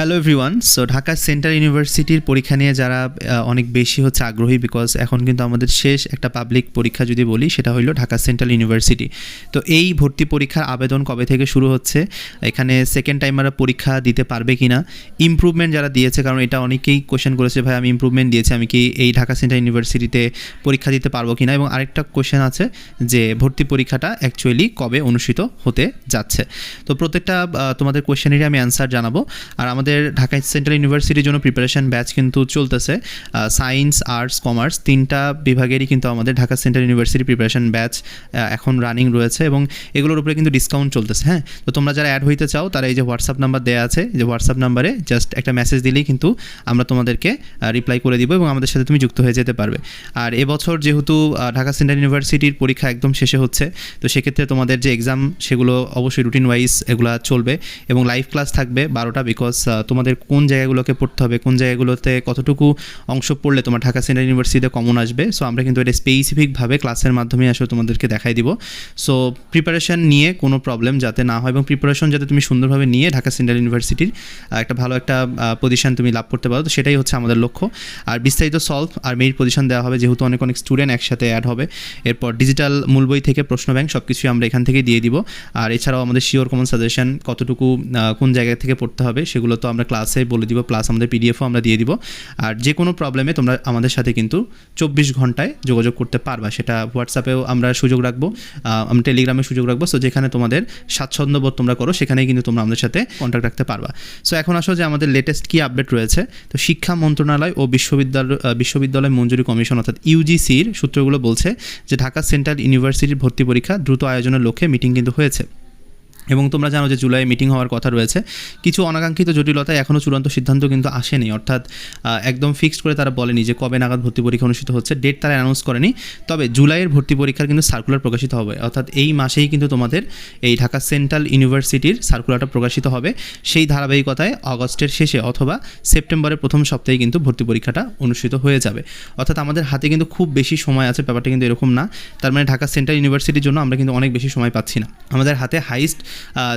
Hello everyone so Dhaka Central ইউনিভার্সিটির পরীক্ষা নিয়ে যারা অনেক বেশি হচ্ছে আগ্রহী বিকজ এখন কিন্তু আমাদের শেষ একটা পাবলিক পরীক্ষা যদি বলি, সেটা হলো ঢাকা সেন্ট্রাল ইউনিভার্সিটি তো এই ভর্তি পরীক্ষার আবেদন কবে থেকে শুরু হচ্ছে? এখানে সেকেন্ড টাইমাররা পরীক্ষা দিতে পারবে কি না ইমপ্রুভমেন্ট যারা দিয়েছে, কারণ এটা অনেকেই কোয়েশ্চেন করেছে, ভাই, আমি ইমপ্রুভমেন্ট দিয়েছি, আমি কি এই ঢাকা সেন্ট্রাল ইউনিভার্সিটিতে পরীক্ষা দিতে পারব কি না এবং আরেকটা কোয়েশ্চেন আছে যে, ভর্তি পরীক্ষাটা অ্যাকচুয়ালি কবে অনুষ্ঠিত হতে যাচ্ছে? তো প্রত্যেকটা তোমাদের কোয়েশ্চেনেরই আমি অ্যান্সার জানাব। আর আমাদের ঢাকা সেন্ট্রাল ইউনিভার্সিটির জন্য প্রিপারেশন ব্যাচ কিন্তু চলতেছে। সায়েন্স আর্টস কমার্স তিনটা বিভাগেরই কিন্তু আমাদের Dhaka Central University preparation batch এখন রানিং রয়েছে এবং এগুলোর উপরে কিন্তু ডিসকাউন্ট চলতেছে হ্যাঁ? তো তোমরা যারা অ্যাড হইতে চাও, তারা এই যে হোয়াটসঅ্যাপ নাম্বার দেওয়া আছে যে হোয়াটসঅ্যাপ নাম্বারে জাস্ট একটা মেসেজ দিলেই কিন্তু আমরা তোমাদেরকে রিপ্লাই করে দিব এবং আমাদের সাথে তুমি যুক্ত হয়ে যেতে পারবে। আর এবছর যেহেতু ঢাকা সেন্ট্রাল ইউনিভার্সিটির পরীক্ষা একদম শেষে হচ্ছে, তো সেক্ষেত্রে তোমাদের যে এক্সাম সেগুলো অবশ্যই রুটিন ওয়াইজ এগুলো চলবে এবং লাইভ ক্লাস থাকবে বারোটা বিকজ তোমাদের কোন জায়গাগুলোকে পড়তে হবে, কোন জায়গাগুলোতে কতটুকু অংশ পড়লে তোমার ঢাকা সেন্ট্রাল ইউনিভার্সিটিতে কমন আসবে। সো আমরা কিন্তু এটা স্পেসিফিকভাবে ক্লাসের মাধ্যমে আসলে তোমাদেরকে দেখাই দিব। সো প্রিপারেশন নিয়ে কোনো প্রবলেম যাতে না হয় এবং প্রিপারেশন যাতে তুমি সুন্দরভাবে নিয়ে ঢাকা সেন্ট্রাল ইউনিভার্সিটির একটা ভালো একটা পজিশন তুমি লাভ করতে পারো। তো সেটাই হচ্ছে আমাদের লক্ষ্য। আর বিস্তারিত সলভ আর মেরিট পজিশন দেওয়া হবে, যেহেতু অনেক অনেক স্টুডেন্ট একসাথে অ্যাড হবে। এরপর ডিজিটাল মূল বই থেকে প্রশ্ন ব্যাংক সব কিছুই আমরা এখান থেকে দিয়ে দিব। আর এছাড়াও আমাদের শিওর কমন সাজেশন কতটুকু কোন জায়গা থেকে পড়তে হবে, সেগুলো তো আমরা ক্লাসে বলে দিব প্লাস আমাদের পিডিএফও আমরা দিয়ে দিব। আর যে কোনো প্রবলেমে তোমরা আমাদের সাথে কিন্তু চব্বিশ ঘন্টায় যোগাযোগ করতে পারবা। সেটা হোয়াটসঅ্যাপেও আমরা সুযোগ রাখব আমরা টেলিগ্রামে সুযোগ রাখব। সো যেখানে তোমাদের স্বাচ্ছন্দ্যবোধ তোমরা করো, সেখানেই কিন্তু তোমরা আমাদের সাথে কন্ট্যাক্ট রাখতে পারবা। সো এখন আসো যে আমাদের লেটেস্ট কি আপডেট রয়েছে। তো, শিক্ষা মন্ত্রণালয় ও বিশ্ববিদ্যালয় বিশ্ববিদ্যালয় মঞ্জুরি কমিশন অর্থাৎ ইউজিসির সূত্রগুলো বলছে যে ঢাকা সেন্ট্রাল ইউনিভার্সিটির ভর্তি পরীক্ষা দ্রুত আয়োজনের লক্ষ্যে মিটিং কিন্তু হয়েছে। এবং তোমরা জানো যে জুলাই মিটিং হওয়ার কথা রয়েছে। কিছু অনাকাঙ্ক্ষিত জটিলতায় এখনও চূড়ান্ত সিদ্ধান্ত কিন্তু আসেনি। অর্থাৎ একদম ফিক্সড করে তারা বলেনি যে কবে নাগাদ ভর্তি পরীক্ষা অনুষ্ঠিত হচ্ছে। ডেট তারা অ্যানাউন্স করেনি। তবে জুলাইয়ের ভর্তি পরীক্ষার কিন্তু সার্কুলার প্রকাশিত হবে। অর্থাৎ এই মাসেই কিন্তু তোমাদের এই ঢাকা সেন্ট্রাল ইউনিভার্সিটির সার্কুলারটা প্রকাশিত হবে। সেই ধারাবাহিকতায় অগস্টের শেষে অথবা সেপ্টেম্বরের প্রথম সপ্তাহে কিন্তু ভর্তি পরীক্ষাটা অনুষ্ঠিত হয়ে যাবে। অর্থাৎ আমাদের হাতে কিন্তু খুব বেশি সময় আছে, ব্যাপারটা কিন্তু এরকম না। তার মানে ঢাকা সেন্ট্রাল ইউনিভার্সিটির জন্য আমরা কিন্তু অনেক বেশি সময় পাচ্ছি না। আমাদের হাতে হাইস্ট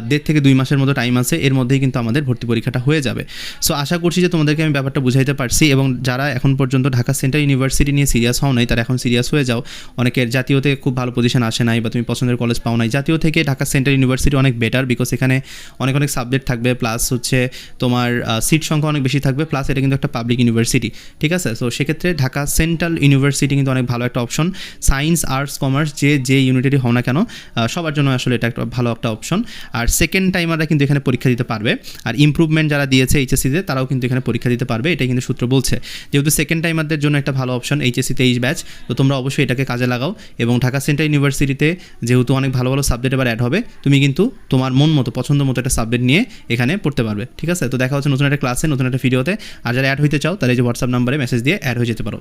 দেড় থেকে দুই মাসের মতো টাইম আছে, এর মধ্যেই কিন্তু আমাদের ভর্তি পরীক্ষাটা হয়ে যাবে। সো আশা করছি যে তোমাদেরকে আমি ব্যাপারটা বুঝাইতে পারছি এবং যারা এখন পর্যন্ত ঢাকা সেন্ট্রাল ইউনিভার্সিটি নিয়ে সিরিয়াস হও নাই, তারা এখন সিরিয়াস হয়ে যাও। অনেকের জাতীয়তে খুব ভালো পজিশন আসে নাই বা তুমি পছন্দের কলেজ পাও নাই। জাতীয় থেকে ঢাকা সেন্ট্রাল ইউনিভার্সিটি অনেক বেটার বিকজ এখানে অনেক অনেক সাবজেক্ট থাকবে প্লাস হচ্ছে তোমার সিট সংখ্যা অনেক বেশি থাকবে প্লাস এটা কিন্তু একটা পাবলিক ইউনিভার্সিটি ঠিক আছে? সো সেক্ষেত্রে ঢাকা সেন্ট্রাল ইউনিভার্সিটি কিন্তু অনেক ভালো একটা অপশন সায়েন্স আর্টস কমার্স যে যে ইউনিটেরই হও না কেন সবার জন্য আসলে এটা একটা ভালো একটা অপশন আর সেকেন্ড টাইমাররা কিন্তু এখানে পরীক্ষা দিতে পারবে। আর ইম্প্রুভমেন্ট যারা দিয়েছে এইচএসসিতে তারাও কিন্তু এখানে পরীক্ষা দিতে পারবে। এটাই কিন্তু সূত্র বলছে। যেহেতু সেকেন্ড টাইমারদের জন্য একটা ভালো অপশন এইচএসসি তেইশ ব্যাচ তো তোমরা অবশ্যই এটাকে কাজে লাগাও। এবং ঢাকা সেন্ট্রাল ইউনিভার্সিটিতে যেহেতু অনেক ভালো ভালো সাবজেক্ট এবার অ্যাড হবে, তুমি কিন্তু তোমার মন মতো, পছন্দ মতো একটা সাবজেক্ট নিয়ে এখানে পড়তে পারবে। ঠিক আছে? তো দেখা হচ্ছে নতুন একটা ক্লাসে নতুন একটা ভিডিওতে আর যারা অ্যাড হইতে চাও, তারা এই যে হোয়াটসঅ্যাপ নাম্বারে মেসেজ দিয়ে অ্যাড হয়ে যেতে পারো।